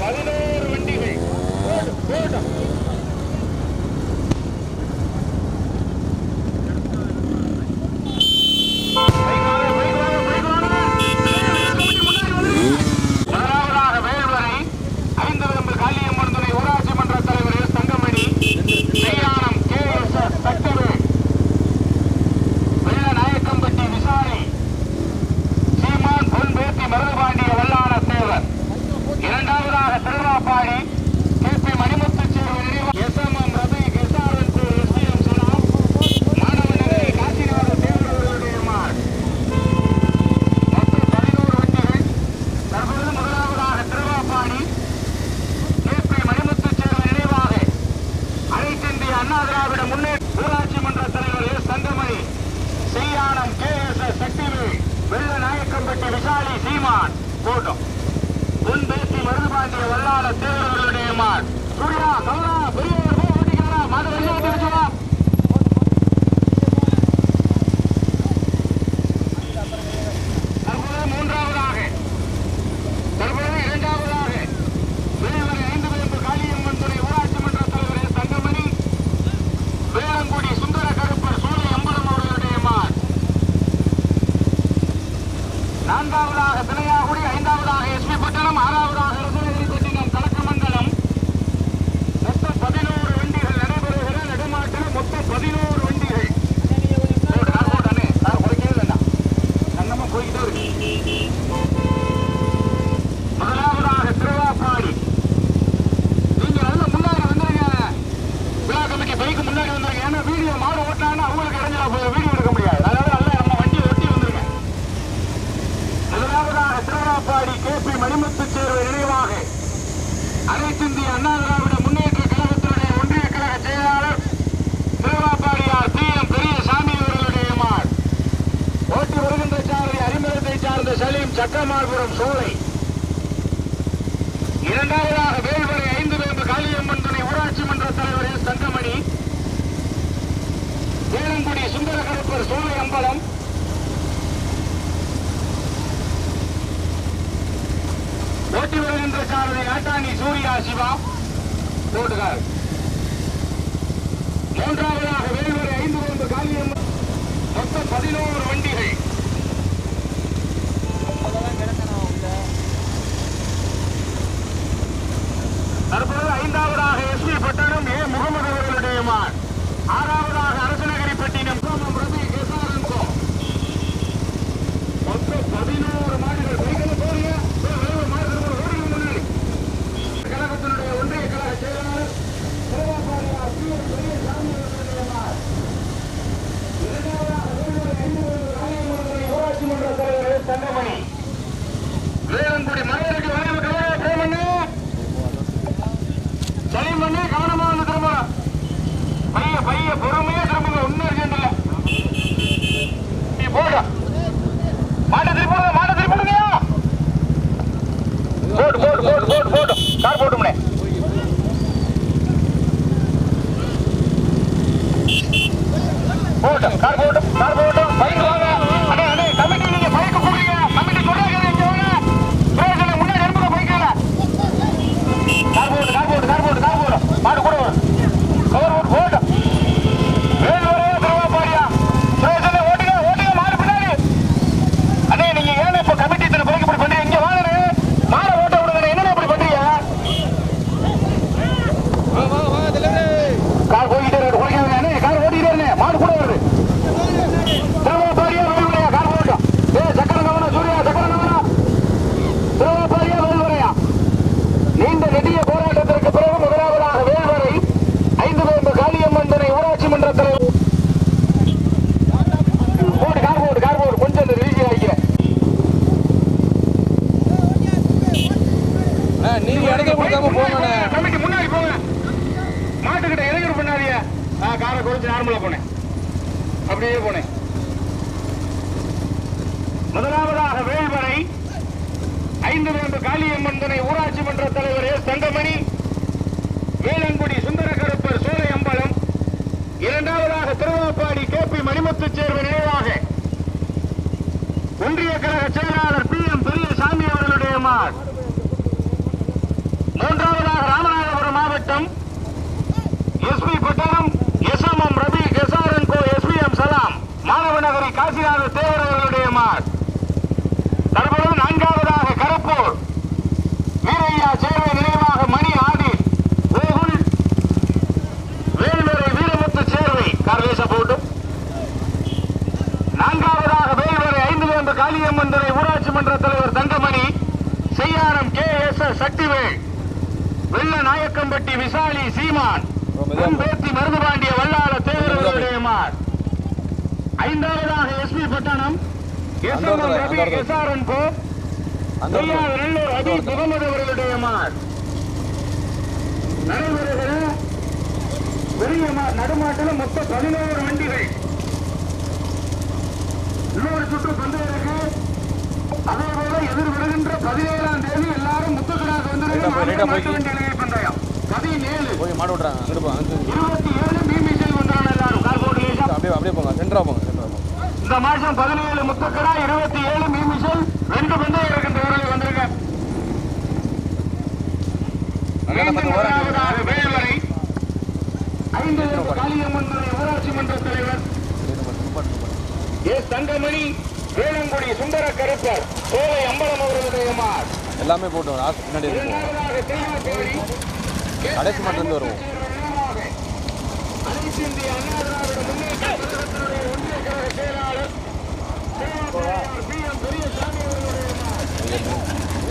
பதினோரு வண்டிகள். போடு போடும் திருநாப்பாடி இரண்டாவதாக வேல்வரை ஐந்து வேம்பு காளியம்மன் துணை ஊராட்சி மன்ற தலைவர் எஸ் தங்கமணி. வேலங்குடி சுந்தரகருப்பர் சோலை அம்பலம். ஓட்டி வருகின்ற சாரதி நாட்டாணி சூர்யா சிவா. போட்டுக்கார். மூன்றாவதாக வேல்வரை ஐந்து வேம்பு காளியம்மன். மொத்தம் பதினோரு வண்டி தற்போது ஐந்தாவதாக எஸ்பி பட்டணம் ஏ முக போடு மாட்டை திருப்பி போடுங்க மாட்டை திருப்பி போடுங்கயா போடு போடு போடு போடு போடு. கார் போட்டுமுனே. போடு கார் கொஞ்சம் நார்மலாக போனேன். அப்படியே போனேன். முதலாவதாக வேள்வரை ஐந்து வேம்பு காளியம்மன் துணை ஊராட்சி மன்ற தலைவர் எஸ் தங்கமணி வேளங்குடி சுந்தரகருப்பர் சோலை அம்பலம் இரண்டாவதாக திருவாப்பாடி கே. பி. மணிமுத்து சேர்வு நினைவாக ஒன்றிய கழக செயலாளர் பி. எம். பெரியசாமி அவர்களுடைய மூன்றாவதாக ராமநாதபுரம் மாவட்டம் S. P. Pattanam S Ravi கெசாரன் co S Salam மாணவ நகரி காசிநாத தேவர் அவர்களுடைய மார். தற்பொழுது நான்காவதாக கருப்பூர் வீரையா சேர்வை நினைவாக மணி ஆடி கோகுல் வேல்வரை வீரமுத்து சேர்வை கார்வேச போட்டு. நான்காவதாக வேல்வரை ஐந்து வேம்பு காளியம்மன் துறை ஊராட்சி மன்ற தலைவர் Thangamani செய்யாரம் K S S Sakthivel Vella Nayakkampatti Visali சீமான் பேத்தி மருதுபாண்டிய வல்லாள தேவர்களுடைய மார் ஐந்தாவதாக SP Pattanam. S M M Ravi SRN co. அந்த செய்யார் நல்லூர் அபி முகமது அவர்களுடைய மார் நடைபெறுகிற பெரிய நடுமாட்டில் மொத்தம் பதினோரு வண்டிகள். இன்னொரு சுற்று பந்தயருக்கு அதே போல எதிர் வருகின்ற பதினேழாம் தேதி எல்லாரும் முத்துக்கடாக ரைட்டா போய், போய் மாடு விட்றாங்க அங்கிட்டு போங்க லேசா அப்படியே அப்படியே போங்க. சென்டரா போங்க சென்டரா போங்க. இந்த மாசம் பதினேழு முத்தக்கடா இருபத்தி ஏழு மீமிசல் ரெண்டு பந்தயம் இருக்கின்ற ஊரில் வந்திருக்க ஐந்து காளியம்மன் ஊராட்சி மன்ற தலைவர். எஸ் தங்கமணி வேளங்குடி சுந்தர கருப்பர் சோலை அம்பலம் அவர்களுடைய எல்லாமே போட்டு பின்னாடி கடைசி மட்டும் இருந்து வருவோம்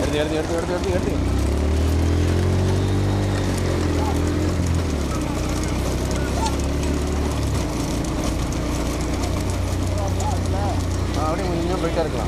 எடுத்து எடுத்து எடுத்து எடுத்து எடுத்து எடுத்து அப்படியே போயிட்டே இருக்கலாம்.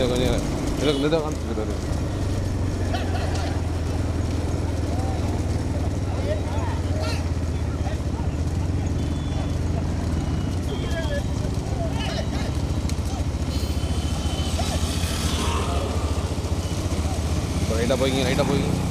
கொஞ்சம் கொஞ்சம் எனக்கு இந்த காமிச்சிட்டு ரைட்டாக போய்க்கிங்க ரைட்டாக போய்க்கிங்க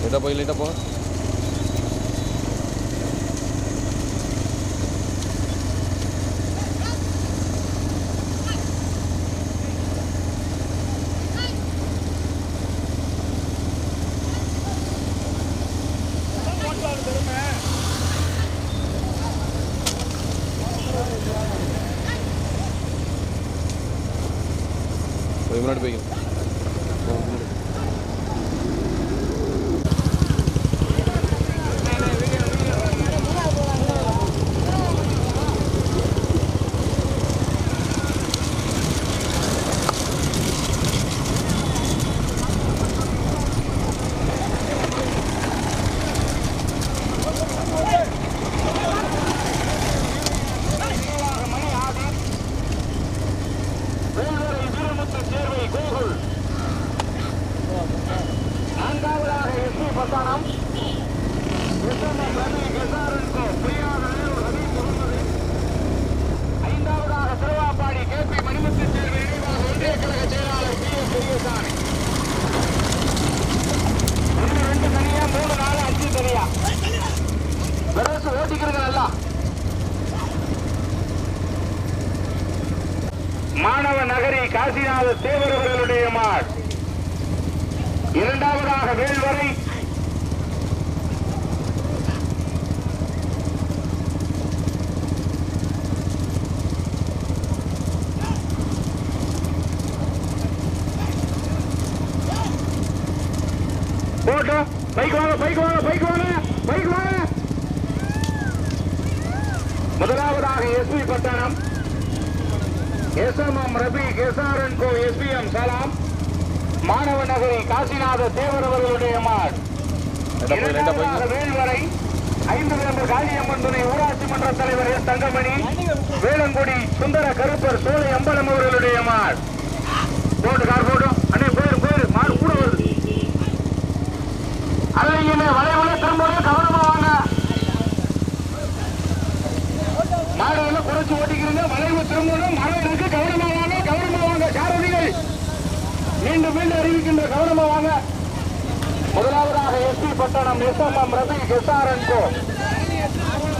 லைட்டாக போய் லைட்டாக போங்க முன்னாடி போய்க்கணும் போ, முன்னாடி. மணி ஆதி வேல்வரை வீரமுத்து சேர்வை கோகுல் நான்காவதாக S P Pattanam SMS Ravi கெசாரன் co பிரியாத நேரு ரவி முகமது ஐந்தாவதாக திருவாப்பாடி கே பி மணிமுத்து சேர்வை நினைவாக ஒன்றிய கழக செயலாளர் பி எஸ் பெரியசாமி ஒன்று ரெண்டு தனியா மூணு நாலு அஞ்சு தனியா வெரசு ஓட்டிக்கிறீங்க நல்லா மாணவ நகரி காசிநாத தேவர் அவர்களுடைய மாட் இரண்டாவதாக வேல்வரை போட்டோ பைக் வாங்க பைக் வாங்க பைக் வாங்க பைக் வாங்க. முதலாவதாக எஸ்பி பட்டணம். எஸ்எம்எம் ரபி கெசாரன் கோ எஸ்பிஎம் சலாம். மாணவ நகரி காசிநாத தேவர் அவர்களுடைய மாட். வேல்வரை ஐந்து வேம்பு காளியம்மன் துணை ஊராட்சி மன்ற தலைவர் எஸ் தங்கமணி வேளங்குடி சுந்தர கருப்பர் சோலை அம்பலம் அவர்களுடைய மாட். போட்டு கார் போட்டும் அண்ணே போயிரு போயிரு. மாடு கூட வருது. அழகியமே வளைவுல திரும்பவே கவனமா வாங்க. மாடு எல்லாம் குறைச்சு ஓட்டிக்கிறீங்க. வளைவு திரும்பணும் மழை இருக்கு கவனமா மீண்டும் மீண்டும் அறிவிக்கின்ற கவனமா வாங்க முதலாவதாக SP Pattanam SMM Ravi N co.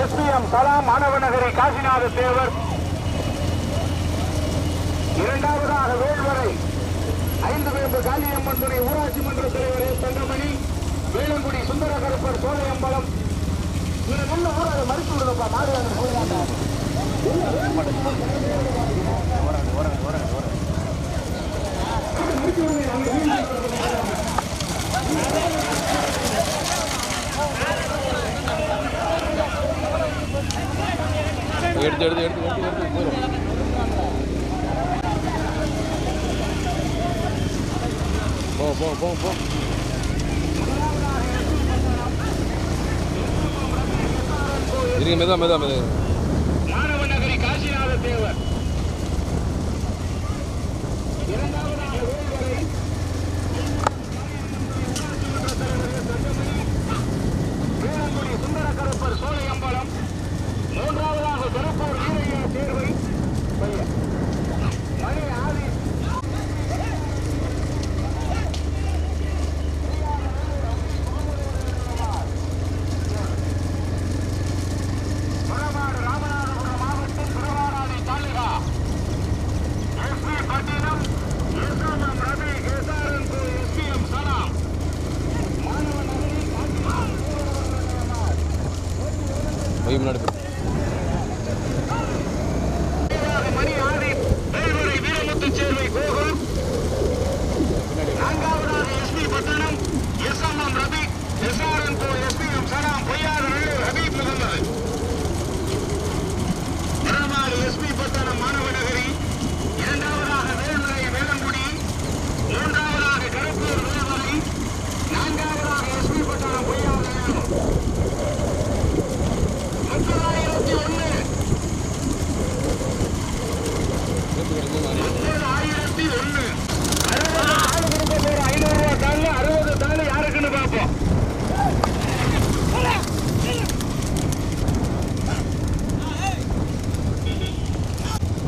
SPM Kalam மாணவ நகரி காசிநாத தேவர். இரண்டாவதாக வேல்வரை ஐந்து வேம்பு காளியம்மன் துணை ஊராட்சி மன்ற தலைவர் எஸ் தங்கமணி வேளங்குடி சுந்தர கருப்பர் சோலையம்பலம். நீங்க நல்ல ஊராக மறுத்து விடுங்கப்பா மாடு வாங்க. போயிடாங்க எடுத்து எடுத்து எடுத்து எடுத்து எடுத்து போயிடும் போ போ போ போ இருங்க மெதா மெதா மெதா மாணவ நகரி காசிநாத தேவர் இரண்டாவதாக வேல்வரை வேளங்குடி சுந்தர கருப்பர் சோலையம்பலம் மூன்றாவதாக திருப்பூர் வீரையா தேர்வை பையன் மணி ஆதி புறமாடு ராமநாதபுரம் மாவட்டம் திருவாராணி தாலுகா எஸ்பி பட்டினம் எஸ்எம்எம் ரவி கேசாரன் கோ எஸ்பிஎம் சலாம் மாணவ நகரி போய் முன்னாடி போ. மணி ஆதி வேல்வரை வீரமுத்து சேர்வை கோகுல் நான்காவதாக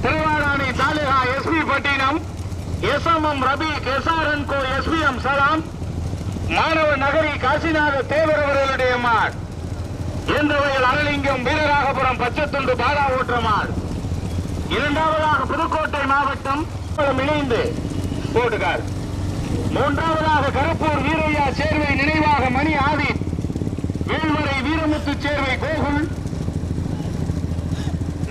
Thiruvadanai taluka SP Pattinam SMM Rabi SRN கோ எஸ்பிஎம் சலாம் மாணவ நகரி காசிநாத தேவர் அவர்களுடைய மாட் இயந்திரவையில் அனலிங்கம் வீரராகபுரம் பச்சத்துண்டு பாலா ஓற்றமாள் இரண்டாவதாக புதுக்கோட்டை மாவட்டம் இணைந்து போட்டுக்கார் மூன்றாவதாக கருப்பூர் வீரையா சேர்வை நினைவாக மணி ஆதி வேல்வரை வீரமுத்து சேர்வை கோகுல்.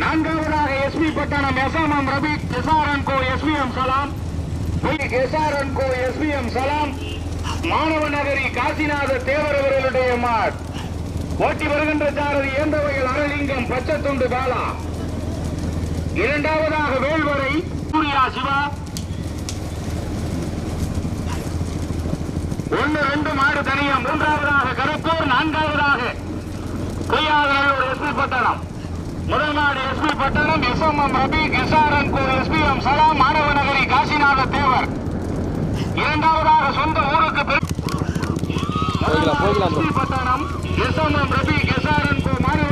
நான்காவதாக SP Pattanam SMM Rabi SRN கோ எஸ்பிஎம் சலாம் எஸ்ஆர்என் கோ எஸ்பிஎம் சலாம் மாணவ நகரி காசிநாத தேவர் அவர்களுடைய மாட் ஓட்டி வருகின்ற சாரதி இயந்தவையில் அரலிங்கம் பச்சத்துண்டு பாலா. இரண்டாவதாக வேல்வரை சூர்யா சிவா. ஒன்று ரெண்டு மாடு தனியா. மூன்றாவதாக கருப்பூர் நான்காவதாக பொய்யாதூர் எஸ்பி பட்டணம். முதல் மாடு SP Pattanam SMM Rabi SRN கோ எஸ்பிஎம் சலாம் மாணவ நகரி காசிநாத தேவர் இரண்டாவதாக சொந்த ஊருக்கு பெரு- போய்க்கலாம், போய்க்கலாம் bro. SP Pattanam SMM Rabi SRN கோ மாணவ